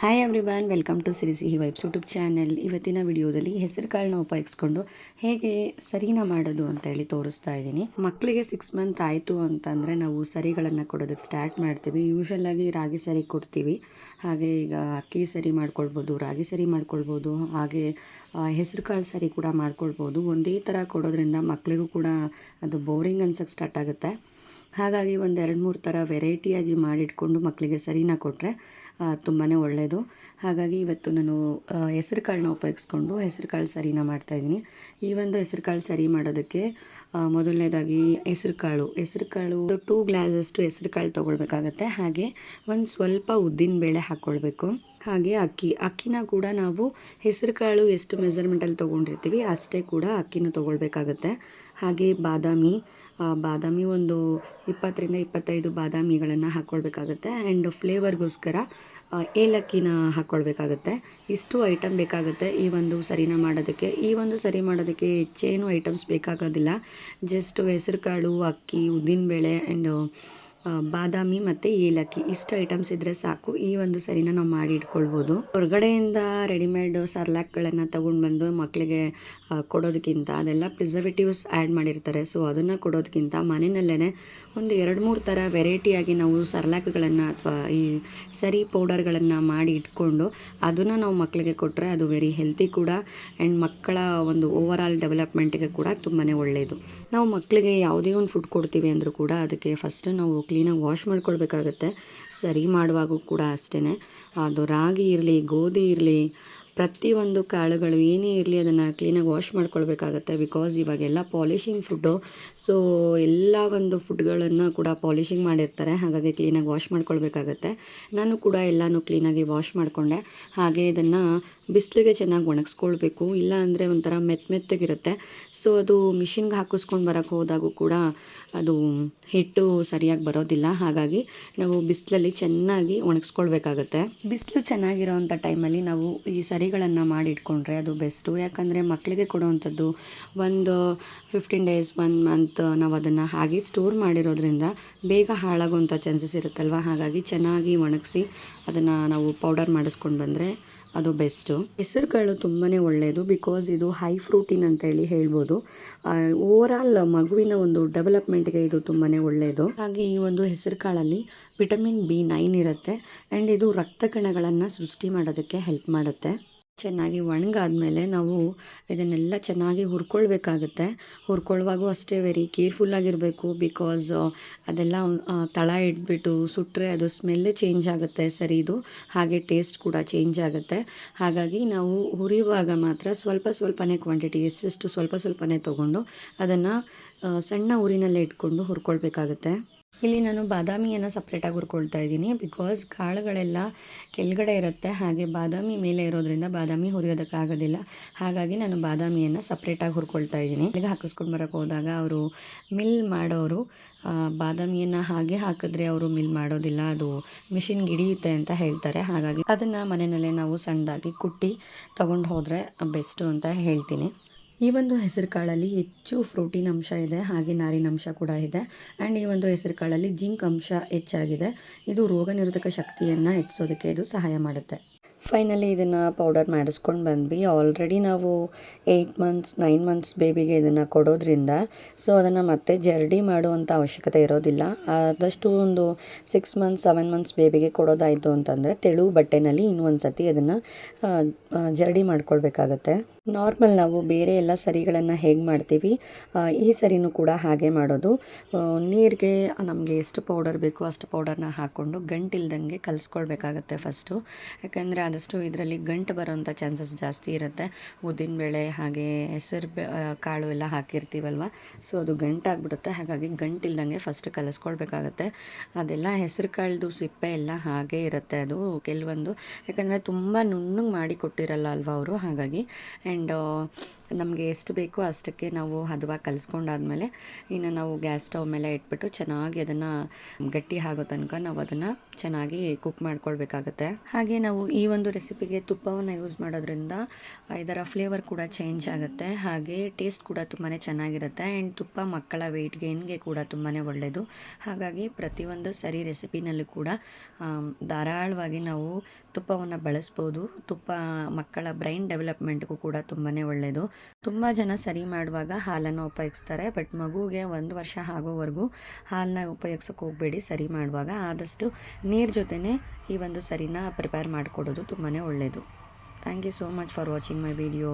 Hi everyone welcome to Siri Sihi vibes YouTube channel ಇವತ್ತಿನ ವಿಡಿಯೋದಲ್ಲಿ ಹೆಸರು ಕಾಳನ್ನ ಉಪಯೋಗಿಸ್ಕೊಂಡು ಹೇಗೆ ಸರಿನ ಮಾಡೋದು ಅಂತ ಹೇಳಿ ತೋರಿಸ್ತಾ ಇದ್ದೀನಿ. ಮಕ್ಕಳಿಗೆ ಸಿಕ್ಸ್ ಮಂತ್ ಆಯಿತು ಅಂತಂದರೆ ನಾವು ಸರಿಗಳನ್ನು ಕೊಡೋದಕ್ಕೆ ಸ್ಟಾರ್ಟ್ ಮಾಡ್ತೀವಿ. ಯೂಶಲ್ ಆಗಿ ರಾಗಿ ಸರಿ ಕೊಡ್ತೀವಿ. ಹಾಗೆ ಈಗ ಅಕ್ಕಿ ಸರಿ ಮಾಡ್ಕೊಳ್ಬೋದು, ರಾಗಿ ಸರಿ ಮಾಡ್ಕೊಳ್ಬೋದು, ಹಾಗೆ ಹೆಸರು ಕಾಳು ಸರಿ ಕೂಡ ಮಾಡ್ಕೊಳ್ಬೋದು. ಒಂದೇ ಥರ ಕೊಡೋದ್ರಿಂದ ಮಕ್ಕಳಿಗೂ ಕೂಡ ಅದು ಬೋರಿಂಗ್ ಅನ್ಸಕ್ಕೆ ಸ್ಟಾರ್ಟ್ ಆಗುತ್ತೆ. ಹಾಗಾಗಿ ಒಂದು ಎರಡು ಮೂರು ಥರ ವೆರೈಟಿಯಾಗಿ ಮಾಡಿಟ್ಕೊಂಡು ಮಕ್ಕಳಿಗೆ ಸರಿನ ಕೊಟ್ಟರೆ ತುಂಬಾ ಒಳ್ಳೆಯದು ಹಾಗಾಗಿ ಇವತ್ತು ನಾನು ಹೆಸರು ಕಾಳನ್ನ ಉಪಯೋಗಿಸ್ಕೊಂಡು ಹೆಸರು ಕಾಳು ಸರಿನ ಮಾಡ್ತಾಯಿದ್ದೀನಿ ಈ ಒಂದು ಹೆಸರು ಕಾಳು ಸರಿ ಮಾಡೋದಕ್ಕೆ ಮೊದಲನೇದಾಗಿ ಹೆಸರು ಕಾಳು ಹೆಸರು ಕಾಳು ಟೂ ಗ್ಲಾಸಷ್ಟು ಹೆಸರು ಕಾಳು ತೊಗೊಳ್ಬೇಕಾಗತ್ತೆ. ಹಾಗೆ ಒಂದು ಸ್ವಲ್ಪ ಉದ್ದಿನ ಬೇಳೆ ಹಾಕ್ಕೊಳ್ಬೇಕು. ಹಾಗೆ ಅಕ್ಕಿ. ಅಕ್ಕಿನ ಕೂಡ ನಾವು ಹೆಸರು ಕಾಳು ಎಷ್ಟು ಮೆಸರ್ಮೆಂಟಲ್ಲಿ ತೊಗೊಂಡಿರ್ತೀವಿ ಅಷ್ಟೇ ಕೂಡ ಅಕ್ಕಿನೂ ತೊಗೊಳ್ಬೇಕಾಗತ್ತೆ. ಹಾಗೆ ಬಾದಾಮಿ ಬಾದಾಮಿ ಒಂದು ಇಪ್ಪತ್ತರಿಂದ ಇಪ್ಪತ್ತೈದು ಬಾದಾಮಿಗಳನ್ನು ಹಾಕ್ಕೊಳ್ಬೇಕಾಗುತ್ತೆ ಆ್ಯಂಡ್ ಫ್ಲೇವರ್ಗೋಸ್ಕರ ಏಲಕ್ಕಿನ ಹಾಕ್ಕೊಳ್ಬೇಕಾಗತ್ತೆ ಇಷ್ಟು ಐಟಮ್ ಬೇಕಾಗುತ್ತೆ ಈ ಒಂದು ಸರಿನ ಮಾಡೋದಕ್ಕೆ. ಈ ಒಂದು ಸರಿ ಮಾಡೋದಕ್ಕೆ ಹೆಚ್ಚೇನು ಐಟಮ್ಸ್ ಬೇಕಾಗೋದಿಲ್ಲ. ಜಸ್ಟ್ ಹೆಸರು ಕಾಳು ಅಕ್ಕಿ, ಉದ್ದಿನಬೇಳೆ ಆ್ಯಂಡ್ ಬಾದಾಮಿ ಮತ್ತು ಏಲಕ್ಕಿ. ಇಷ್ಟು ಐಟಮ್ಸ್ ಇದ್ದರೆ ಸಾಕು. ಈ ಒಂದು ಸರಿನ ನಾವು ಮಾಡಿ ಇಟ್ಕೊಳ್ಬೋದು. ಹೊರಗಡೆಯಿಂದ ರೆಡಿಮೇಡ್ ಸರ್ಲ್ಯಾಕ್ಗಳನ್ನು ತಗೊಂಡು ಬಂದು ಮಕ್ಕಳಿಗೆ ಕೊಡೋದಕ್ಕಿಂತ ಅದೆಲ್ಲ ಪ್ರಿಸರ್ವೇಟಿವ್ಸ್ ಆ್ಯಡ್ ಮಾಡಿರ್ತಾರೆ. ಸೊ ಅದನ್ನು ಕೊಡೋದಕ್ಕಿಂತ ಮನೆಯಲ್ಲೇ ಒಂದು ಎರಡು ಮೂರು ಥರ ವೆರೈಟಿಯಾಗಿ ನಾವು ಸರ್ಲ್ಯಾಕ್ಗಳನ್ನು ಅಥವಾ ಈ ಸರಿ ಪೌಡರ್ಗಳನ್ನು ಮಾಡಿ ಇಟ್ಕೊಂಡು ಅದನ್ನು ನಾವು ಮಕ್ಕಳಿಗೆ ಕೊಟ್ಟರೆ ಅದು ವೆರಿ ಹೆಲ್ತಿ ಕೂಡ ಆ್ಯಂಡ್ ಮಕ್ಕಳ ಒಂದು ಓವರ್ ಆಲ್ ಡೆವಲಪ್ಮೆಂಟಿಗೆ ಕೂಡ ತುಂಬಾ ಒಳ್ಳೆಯದು ನಾವು ಮಕ್ಕಳಿಗೆ ಯಾವುದೇ ಒಂದು ಫುಡ್ ಕೊಡ್ತೀವಿ ಅಂದರೂ ಕೂಡ ಅದಕ್ಕೆ ಫಸ್ಟ್ ನಾವು ಕ್ಲೀನಾಗಿ ವಾಶ್ ಮಾಡ್ಕೊಳ್ಬೇಕಾಗತ್ತೆ. ಸರಿ ಮಾಡುವಾಗೂ ಕೂಡ ಅಷ್ಟೇ ಅದು ರಾಗಿ ಇರಲಿ ಗೋಧಿ ಇರಲಿ ಪ್ರತಿಯೊಂದು ಕಾಳುಗಳು ಏನೇ ಇರಲಿ ಅದನ್ನು ಕ್ಲೀನಾಗಿ ವಾಶ್ ಮಾಡ್ಕೊಳ್ಬೇಕಾಗತ್ತೆ ಬಿಕಾಸ್ ಇವಾಗೆಲ್ಲ ಪಾಲಿಶಿಂಗ್ ಫುಡ್ಡು ಸೊ ಎಲ್ಲ ಒಂದು ಫುಡ್ಗಳನ್ನು ಕೂಡ ಪಾಲಿಶಿಂಗ್ ಮಾಡಿರ್ತಾರೆ. ಹಾಗಾಗಿ ಕ್ಲೀನಾಗಿ ವಾಶ್ ಮಾಡ್ಕೊಳ್ಬೇಕಾಗತ್ತೆ. ನಾನು ಕೂಡ ಎಲ್ಲನೂ ಕ್ಲೀನಾಗಿ ವಾಶ್ ಮಾಡಿಕೊಂಡೆ. ಹಾಗೆ ಇದನ್ನು ಬಿಸಿಲಿಗೆ ಚೆನ್ನಾಗಿ ಒಣಗಿಸ್ಕೊಳ್ಬೇಕು. ಇಲ್ಲ ಅಂದರೆ ಒಂಥರ ಮೆತ್ತ ಮೆತ್ತಗಿರುತ್ತೆ. ಸೊ ಅದು ಮಿಷಿನ್ಗೆ ಹಾಕಿಸ್ಕೊಂಡು ಬರೋಕ್ಕೆ ಹೋದಾಗೂ ಕೂಡ ಅದು ಹಿಟ್ಟು ಸರಿಯಾಗಿ ಬರೋದಿಲ್ಲ. ಹಾಗಾಗಿ ನಾವು ಬಿಸಿಲಲ್ಲಿ ಚೆನ್ನಾಗಿ ಒಣಗಿಸ್ಕೊಳ್ಬೇಕಾಗತ್ತೆ. ಬಿಸಿಲು ಚೆನ್ನಾಗಿರೋ ಅಂಥ ಟೈಮಲ್ಲಿ ನಾವು ಈ ಸರಿಗಳನ್ನು ಮಾಡಿಟ್ಕೊಂಡ್ರೆ ಅದು ಬೆಸ್ಟು. ಯಾಕಂದರೆ ಮಕ್ಕಳಿಗೆ ಕೊಡುವಂಥದ್ದು ಒಂದು ಫಿಫ್ಟೀನ್ ಡೇಸ್ ಒನ್ ಮಂತ್ ನಾವು ಅದನ್ನು ಹಾಗೆ ಸ್ಟೋರ್ ಮಾಡಿರೋದ್ರಿಂದ ಬೇಗ ಹಾಳಾಗುವಂಥ ಚಾನ್ಸಸ್ ಇರುತ್ತಲ್ವ? ಹಾಗಾಗಿ ಚೆನ್ನಾಗಿ ಒಣಗಿಸಿ ಅದನ್ನು ನಾವು ಪೌಡರ್ ಮಾಡಿಸ್ಕೊಂಡು ಬಂದರೆ ಅದು ಬೆಸ್ಟು. ಹೆಸರುಗಳು ತುಂಬಾ ಒಳ್ಳೆಯದು ಬಿಕಾಸ್ ಇದು ಹೈ ಫ್ರೂಟಿನ್ ಅಂತೇಳಿ ಹೇಳ್ಬೋದು. ಓವರ್ ಆಲ್ ಮಗುವಿನ ಒಂದು ಡೆವಲಪ್ಮೆಂಟ್ಗೆ ಇದು ತುಂಬಾ ಒಳ್ಳೆಯದು ಹಾಗೆ ಈ ಒಂದು ಹೆಸರು ಕಾಳಲ್ಲಿ ವಿಟಮಿನ್ ಬಿ ನೈನ್ ಇರುತ್ತೆ ಆ್ಯಂಡ್ ಇದು ರಕ್ತ ಕಣಗಳನ್ನು ಸೃಷ್ಟಿ ಮಾಡೋದಕ್ಕೆ ಹೆಲ್ಪ್ ಮಾಡುತ್ತೆ. ಚೆನ್ನಾಗಿ ಒಣಗಾದ್ಮೇಲೆ ನಾವು ಇದನ್ನೆಲ್ಲ ಚೆನ್ನಾಗಿ ಹುರ್ಕೊಳ್ಬೇಕಾಗತ್ತೆ. ಹುರ್ಕೊಳ್ಳುವಾಗೂ ಅಷ್ಟೇ ವೆರಿ ಕೇರ್ಫುಲ್ಲಾಗಿರಬೇಕು ಬಿಕಾಸ್ ಅದೆಲ್ಲ ತಳ ಇಡ್ಬಿಟ್ಟು ಸುಟ್ಟರೆ ಅದು ಸ್ಮೆಲ್ಲೇ ಚೇಂಜ್ ಆಗುತ್ತೆ ಸರಿ ಇದು. ಹಾಗೆ ಟೇಸ್ಟ್ ಕೂಡ ಚೇಂಜ್ ಆಗುತ್ತೆ. ಹಾಗಾಗಿ ನಾವು ಹುರಿಯುವಾಗ ಮಾತ್ರ ಸ್ವಲ್ಪ ಸ್ವಲ್ಪನೇ ಕ್ವಾಂಟಿಟಿ ಎಷ್ಟೆಷ್ಟು ಸ್ವಲ್ಪ ಸ್ವಲ್ಪನೇ ತೊಗೊಂಡು ಅದನ್ನು ಸಣ್ಣ ಊರಿನಲ್ಲೇ ಇಟ್ಕೊಂಡು ಹುರ್ಕೊಳ್ಬೇಕಾಗತ್ತೆ. ಇಲ್ಲಿ ನಾನು ಬಾದಾಮಿಯನ್ನು ಸಪ್ರೇಟಾಗಿ ಹುರ್ಕೊಳ್ತಾ ಇದ್ದೀನಿ ಬಿಕಾಸ್ ಕಾಳುಗಳೆಲ್ಲ ಕೆಳಗಡೆ ಇರುತ್ತೆ. ಹಾಗೆ ಬಾದಾಮಿ ಮೇಲೆ ಇರೋದ್ರಿಂದ ಬಾದಾಮಿ ಹುರಿಯೋದಕ್ಕಾಗೋದಿಲ್ಲ. ಹಾಗಾಗಿ ನಾನು ಬಾದಾಮಿಯನ್ನು ಸಪ್ರೇಟಾಗಿ ಹುರ್ಕೊಳ್ತಾ ಇದ್ದೀನಿ. ಈಗ ಹಾಕಿಸ್ಕೊಂಡು ಬರೋಕ್ಕೆ ಹೋದಾಗ ಅವರು ಮಿಲ್ ಮಾಡೋರು ಬಾದಾಮಿಯನ್ನು ಹಾಗೆ ಹಾಕಿದ್ರೆ ಅವರು ಮಿಲ್ ಮಾಡೋದಿಲ್ಲ. ಅದು ಮಿಷಿನ್ ಗಿಡಿಯುತ್ತೆ ಅಂತ ಹೇಳ್ತಾರೆ. ಹಾಗಾಗಿ ಅದನ್ನು ಮನೆಯಲ್ಲೇ ನಾವು ಸಣ್ಣದಾಗಿ ಕುಟ್ಟಿ ತೊಗೊಂಡು ಹೋದರೆ ಬೆಸ್ಟು ಅಂತ ಹೇಳ್ತೀನಿ. ಈ ಒಂದು ಹೆಸರು ಕಾಳಲ್ಲಿ ಹೆಚ್ಚು ಪ್ರೋಟೀನ್ ಅಂಶ ಇದೆ, ಹಾಗೆ ನಾರಿನ ಅಂಶ ಕೂಡ ಇದೆ. ಆ್ಯಂಡ್ ಈ ಒಂದು ಹೆಸರು ಕಾಳಲ್ಲಿ ಜಿಂಕ್ ಅಂಶ ಹೆಚ್ಚಾಗಿದೆ. ಇದು ರೋಗ ನಿರೋಧಕ ಶಕ್ತಿಯನ್ನು ಹೆಚ್ಚಿಸೋದಕ್ಕೆ ಇದು ಸಹಾಯ ಮಾಡುತ್ತೆ. ಫೈನಲಿ ಇದನ್ನು ಪೌಡರ್ ಮಾಡಿಸ್ಕೊಂಡು ಬಂದ್ವಿ. ಆಲ್ರೆಡಿ ನಾವು ಏಯ್ಟ್ ಮಂತ್ಸ್ ನೈನ್ ಮಂತ್ಸ್ ಬೇಬಿಗೆ ಇದನ್ನು ಕೊಡೋದ್ರಿಂದ ಸೊ ಅದನ್ನು ಮತ್ತೆ ಜರ್ಡಿ ಮಾಡುವಂಥ ಅವಶ್ಯಕತೆ ಇರೋದಿಲ್ಲ. ಆದಷ್ಟು ಒಂದು ಸಿಕ್ಸ್ ಮಂತ್ಸ್ ಸೆವೆನ್ ಮಂತ್ಸ್ ಬೇಬಿಗೆ ಕೊಡೋದಾಯಿತು ಅಂತಂದರೆ, ತೆಳು ಬಟ್ಟೆನಲ್ಲಿ ಇನ್ನೊಂದು ಸತಿ ಅದನ್ನು ಜರ್ಡಿ ಮಾಡ್ಕೊಳ್ಬೇಕಾಗತ್ತೆ. ನಾರ್ಮಲ್ ನಾವು ಬೇರೆ ಎಲ್ಲ ಸರಿಗಳನ್ನು ಹೇಗೆ ಮಾಡ್ತೀವಿ ಈ ಸರಿನೂ ಕೂಡ ಹಾಗೆ ಮಾಡೋದು. ನೀರಿಗೆ ನಮಗೆ ಎಷ್ಟು ಪೌಡರ್ ಬೇಕು ಅಷ್ಟು ಪೌಡರ್ನ ಹಾಕ್ಕೊಂಡು ಗಂಟಿಲ್ದಂಗೆ ಕಲಿಸ್ಕೊಳ್ಬೇಕಾಗತ್ತೆ ಫಸ್ಟು ಯಾಕಂದರೆ ಆದಷ್ಟು ಇದರಲ್ಲಿ ಗಂಟು ಬರೋವಂಥ ಚಾನ್ಸಸ್ ಜಾಸ್ತಿ ಇರುತ್ತೆ. ಉದ್ದಿನಬೇಳೆ ಹಾಗೆ ಹೆಸರು ಕಾಳು ಎಲ್ಲ ಹಾಕಿರ್ತೀವಲ್ವ ಸೊ ಅದು ಗಂಟಾಗ್ಬಿಡುತ್ತೆ. ಹಾಗಾಗಿ ಗಂಟಿಲ್ದಂಗೆ ಫಸ್ಟ್ ಕಲಿಸ್ಕೊಳ್ಬೇಕಾಗತ್ತೆ. ಅದೆಲ್ಲ ಹೆಸರು ಕಾಳ್ದು ಸಿಪ್ಪೆ ಎಲ್ಲ ಹಾಗೆ ಇರುತ್ತೆ ಅದು ಕೆಲವೊಂದು. ಯಾಕಂದರೆ ತುಂಬ ನುಣ್ಣಗೆ ಮಾಡಿ ಕೊಟ್ಟಿರಲ್ಲ ಅಲ್ವಾ ಅವರು, ಹಾಗಾಗಿ. ಆ್ಯಂಡ್ ನಮಗೆ ಎಷ್ಟು ಬೇಕೋ ಅಷ್ಟಕ್ಕೆ ನಾವು ಹದವಾಗಿ ಕಲಿಸ್ಕೊಂಡಾದ್ಮೇಲೆ ಇನ್ನು ನಾವು ಗ್ಯಾಸ್ ಸ್ಟವ್ ಮೇಲೆ ಇಟ್ಬಿಟ್ಟು ಚೆನ್ನಾಗಿ ಅದನ್ನು ಗಟ್ಟಿ ಆಗೋ ತನಕ ನಾವು ಅದನ್ನು ಚೆನ್ನಾಗಿ ಕುಕ್ ಮಾಡ್ಕೊಳ್ಬೇಕಾಗತ್ತೆ. ಹಾಗೆ ನಾವು ಈ ಒಂದು ರೆಸಿಪಿಗೆ ತುಪ್ಪವನ್ನು ಯೂಸ್ ಮಾಡೋದ್ರಿಂದ ಇದರ ಫ್ಲೇವರ್ ಕೂಡ ಚೇಂಜ್ ಆಗುತ್ತೆ. ಹಾಗೆ ಟೇಸ್ಟ್ ಕೂಡ ತುಂಬಾ ಚೆನ್ನಾಗಿರುತ್ತೆ. ಆ್ಯಂಡ್ ತುಪ್ಪ ಮಕ್ಕಳ ವೆಯ್ಟ್ ಗೇನ್ಗೆ ಕೂಡ ತುಂಬಾ ಒಳ್ಳೆಯದು ಹಾಗಾಗಿ ಪ್ರತಿಯೊಂದು ಸರಿ ರೆಸಿಪಿನಲ್ಲೂ ಕೂಡ ಧಾರಾಳವಾಗಿ ನಾವು ತುಪ್ಪವನ್ನು ಬಳಸ್ಬೋದು. ತುಪ್ಪ ಮಕ್ಕಳ ಬ್ರೈನ್ ಡೆವಲಪ್ಮೆಂಟ್ಗೂ ಕೂಡ ತುಂಬಾ ಒಳ್ಳೆಯದು ತುಂಬ ಜನ ಸರಿ ಮಾಡುವಾಗ ಹಾಲನ್ನು ಉಪಯೋಗಿಸ್ತಾರೆ. ಬಟ್ ಮಗುಗೆ ಒಂದು ವರ್ಷ ಆಗೋವರೆಗೂ ಹಾಲನ್ನ ಉಪಯೋಗಿಸೋಕೆ ಹೋಗಬೇಡಿ. ಸರಿ ಮಾಡುವಾಗ ಆದಷ್ಟು ನೀರು ಜೊತೆನೇ ಈ ಒಂದು ಸರಿನ ಪ್ರಿಪೇರ್ ಮಾಡಿಕೊಡೋದು ತುಂಬಾ ಒಳ್ಳೆಯದು thank you so much for watching my video